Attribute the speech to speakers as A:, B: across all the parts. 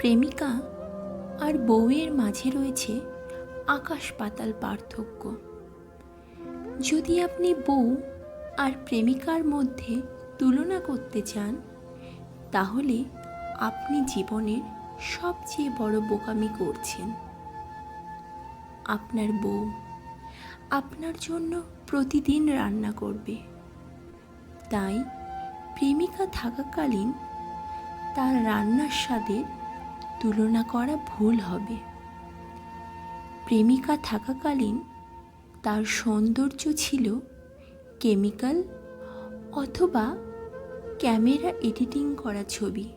A: প্রেমিকা আর বউয়ের মাঝে রয়েছে আকাশ পাতাল পার্থক্য। যদি আপনি বউ আর প্রেমিকার মধ্যে তুলনা করতে চান, তাহলে আপনি জীবনের সবচেয়ে বড় বোকামি করছেন। আপনার বউ আপনার জন্য প্রতিদিন রান্না করবে। তাই প্রেমিকা থাকাকালীন তার রান্নার স্বাদের তুলনা করা ভুল হবে। প্রেমিকা থাকাকালীন তার সৌন্দর্য ছিল কেমিক্যাল অথবা ক্যামেরা এডিটিং করা ছবি।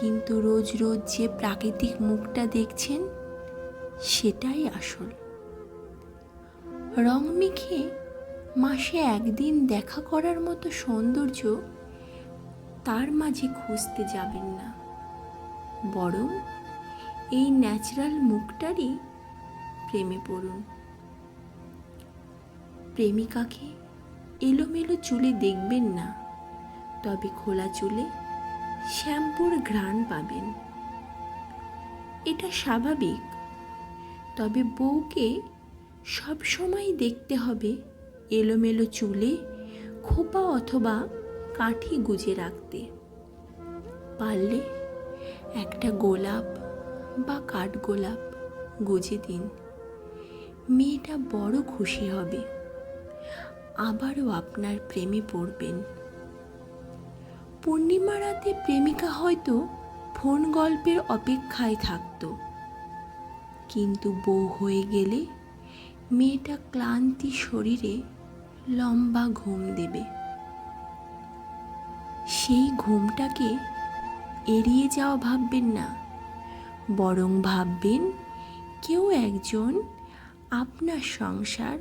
A: কিন্তু রোজ রোজ যে প্রাকৃতিক মুখটা দেখছেন, সেটাই আসল। রং মেখে মাসে একদিন দেখা করার মতো সৌন্দর্য তার মাঝে খুঁজতে যাবেন না। বরং এই ন্যাচারাল মুখটারই প্রেমে পড়ুন। প্রেমিকাকে এলোমেলো চুলে দেখবেন না, তবে খোলা চুলে শ্যাম্পুর ঘ্রাণ পাবেন। এটা স্বাভাবিক, তবে বউকে সব সময় দেখতে হবে এলোমেলো চুলে খোপা অথবা কাঠি গুজে রাখতে। পারলে একটা গোলাপ বা কাঠগোলাপ গুজে দিন। মেয়েটা বড় খুশি হবে। আবারও আপনার প্রেমে পড়বেন। পূর্ণিমা রাতে প্রেমিকা হয়তো ফোন গল্পের অপেক্ষায় থাকতো। কিন্তু বউ হয়ে গেলে মেয়েটা ক্লান্তি শরীরে লম্বা ঘুম দেবে। সেই ঘুমটাকে এড়িয়ে যাওয়া ভাববেন না। বরং ভাববেন, কেউ একজন আপনার সংসার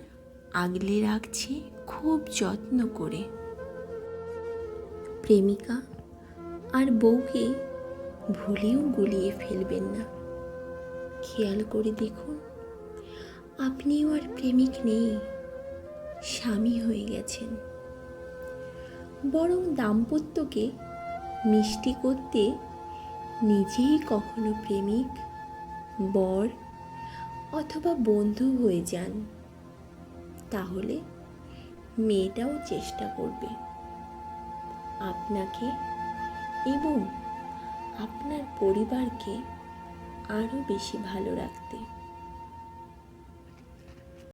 A: আগলে রাখছে খুব যত্ন করে। প্রেমিকা আর বউকে ভুলেও গুলিয়ে ফেলবেন না। খেয়াল করে দেখুন, আপনিও আর প্রেমিক নেই, স্বামী হয়ে গেছেন। বরং দাম্পত্যকে মিষ্টি করতে নিজেই কখনো প্রেমিক, বর অথবা বন্ধু হয়ে যান। তাহলে মেয়েটাও চেষ্টা করবে। আপনাকে এবং আপনার পরিবারকে আরও বেশি ভালো রাখতে।